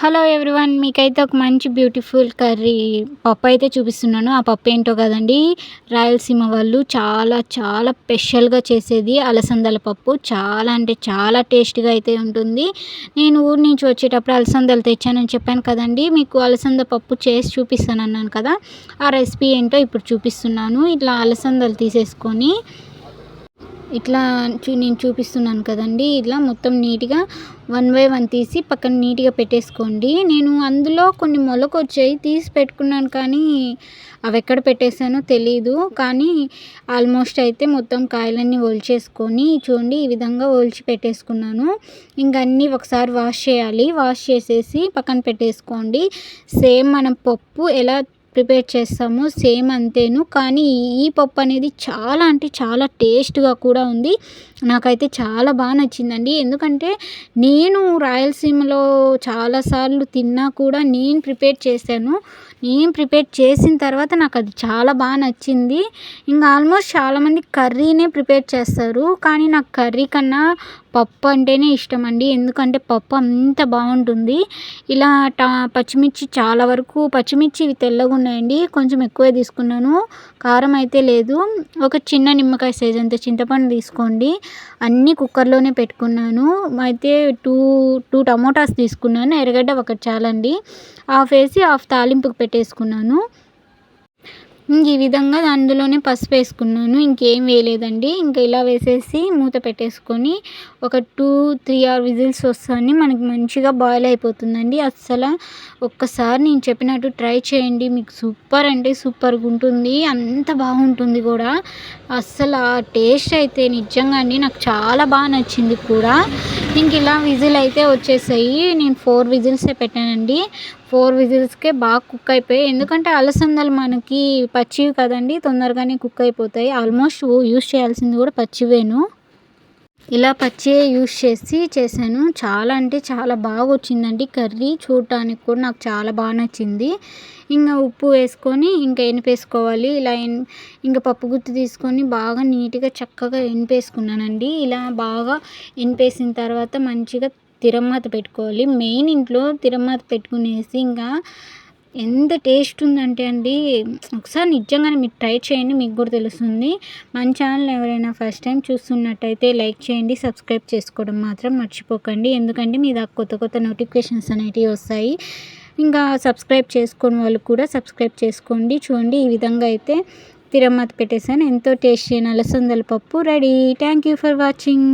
Hello everyone మీకైతే ఒక మంచి బ్యూటిఫుల్ కర్రీ పప్పు అయితే చూపిస్తున్నాను. ఆ పప్పు ఏంటో కదండి రాయలసీమ వాళ్ళు చాలా చాలా స్పెషల్గా చేసేది అలసందల పప్పు. చాలా అంటే చాలా టేస్ట్గా అయితే ఉంటుంది. నేను ఊరి నుంచి వచ్చేటప్పుడు అలసందలు తెచ్చానని చెప్పాను కదండి మీకు అలసంద పప్పు చేసి చూపిస్తాను అన్నాను కదా ఆ రెసిపీ ఏంటో ఇప్పుడు చూపిస్తున్నాను. ఇట్లా అలసందలు తీసేసుకొని ఇట్లా చూ నేను చూపిస్తున్నాను కదండి. ఇట్లా మొత్తం నీట్గా వన్ బై వన్ తీసి పక్కన నీట్గా పెట్టేసుకోండి. నేను అందులో కొన్ని మొలకు వచ్చాయి తీసి పెట్టుకున్నాను కానీ అవి ఎక్కడ పెట్టేశానో తెలీదు. కానీ ఆల్మోస్ట్ అయితే మొత్తం కాయలన్నీ ఒలిచేసుకొని చూడండి ఈ విధంగా ఒలిచి పెట్టేసుకున్నాను. ఇంకా అన్నీ ఒకసారి వాష్ చేయాలి. వాష్ చేసేసి పక్కన పెట్టేసుకోండి. సేమ్ మనం పప్పు ఎలా ప్రిపేర్ చేస్తాము సేమ్ అంతేను. కానీ ఈ పప్పు అనేది చాలా అంటే చాలా టేస్ట్గా కూడా ఉంది. నాకైతే చాలా బాగా నచ్చిందండి. ఎందుకంటే నేను రాయలసీమలో చాలాసార్లు తిన్నా కూడా నేను ప్రిపేర్ చేశాను. నేను ప్రిపేర్ చేసిన తర్వాత నాకు అది చాలా బాగా నచ్చింది. ఇంకా ఆల్మోస్ట్ చాలామంది కర్రీనే ప్రిపేర్ చేస్తారు. కానీ నాకు కర్రీ కన్నా పప్పు అంటేనే ఇష్టం అండి ఎందుకంటే పప్పు అంత బాగుంటుంది. ఇలా టా పచ్చిమిర్చి చాలా వరకు పచ్చిమిర్చి ఇవి తెల్లగా ఉన్నాయండి. కొంచెం ఎక్కువే తీసుకున్నాను. కారం అయితే లేదు. ఒక చిన్న నిమ్మకాయ సైజ్ అంత చింతపండు తీసుకోండి. అన్నీ కుక్కర్లోనే పెట్టుకున్నాను. అయితే టూ టూ టమోటాస్ తీసుకున్నాను. ఎర్రగడ్డ ఒకటి చాలండి. హాఫ్ వేసి హాఫ్ తాలింపుకి పెట్టేసుకున్నాను. ఈ విధంగా అందులోనే పసుపు వేసుకున్నాను. ఇంకేం వేయలేదండి. ఇంకా ఇలా వేసేసి మూత పెట్టేసుకొని ఒక టూ త్రీ ఆర్ విజిల్స్ వస్తాయని మనకి మంచిగా బాయిల్ అయిపోతుందండి. అస్సలు ఒక్కసారి నేను చెప్పినట్టు ట్రై చేయండి. మీకు సూపర్ అంటే సూపర్గా ఉంటుంది. అంత బాగుంటుంది కూడా. అస్సలు ఆ టేస్ట్ అయితే నిజంగా అండి నాకు చాలా బాగా నచ్చింది కూడా. ఇంక ఇలా విజిల్ అయితే వచ్చేసాయి. నేను ఫోర్ విజిల్సే పెట్టానండి. ఫోర్ విజిల్స్కే బాగా కుక్ అయిపోయాయి. ఎందుకంటే అలసందలు మనకి పచ్చివి కదండి తొందరగానే కుక్ అయిపోతాయి. ఆల్మోస్ట్ యూస్ చేయాల్సింది కూడా పచ్చివేను. ఇలా పచ్చి యూస్ చేసి చేశాను. చాలా అంటే చాలా బాగా వచ్చిందండి కర్రీ. చూడటానికి కూడా నాకు చాలా బాగా నచ్చింది. ఇంకా ఉప్పు వేసుకొని ఇంకా ఎనిపేసుకోవాలి. ఇలా ఎన్ ఇంకా పప్పు గుత్తి తీసుకొని బాగా నీట్గా చక్కగా ఎనిపేసుకున్నానండి. ఇలా బాగా ఎనిపేసిన తర్వాత మంచిగా తిరమ్మాత పెట్టుకోవాలి. మెయిన్ ఇంట్లో తిరమ్మాత పెట్టుకునేసి ఇంకా ఎంత టేస్ట్ ఉందంటే అండి ఒకసారి నిజంగానే మీరు ట్రై చేయండి మీకు కూడా తెలుస్తుంది. మన ఛానల్ ఎవరైనా ఫస్ట్ టైం చూస్తున్నట్టయితే లైక్ చేయండి సబ్స్క్రైబ్ చేసుకోవడం మాత్రం మర్చిపోకండి. ఎందుకంటే మీ దాకా కొత్త కొత్త నోటిఫికేషన్స్ అనేటివి వస్తాయి. ఇంకా సబ్స్క్రైబ్ చేసుకుని వాళ్ళు కూడా సబ్స్క్రైబ్ చేసుకోండి. చూడండి ఈ విధంగా అయితే తిరమ్మత పెట్టేసాను ఎంతో టేస్టీ అయిన అలసందల పప్పు ready. Thank you for watching.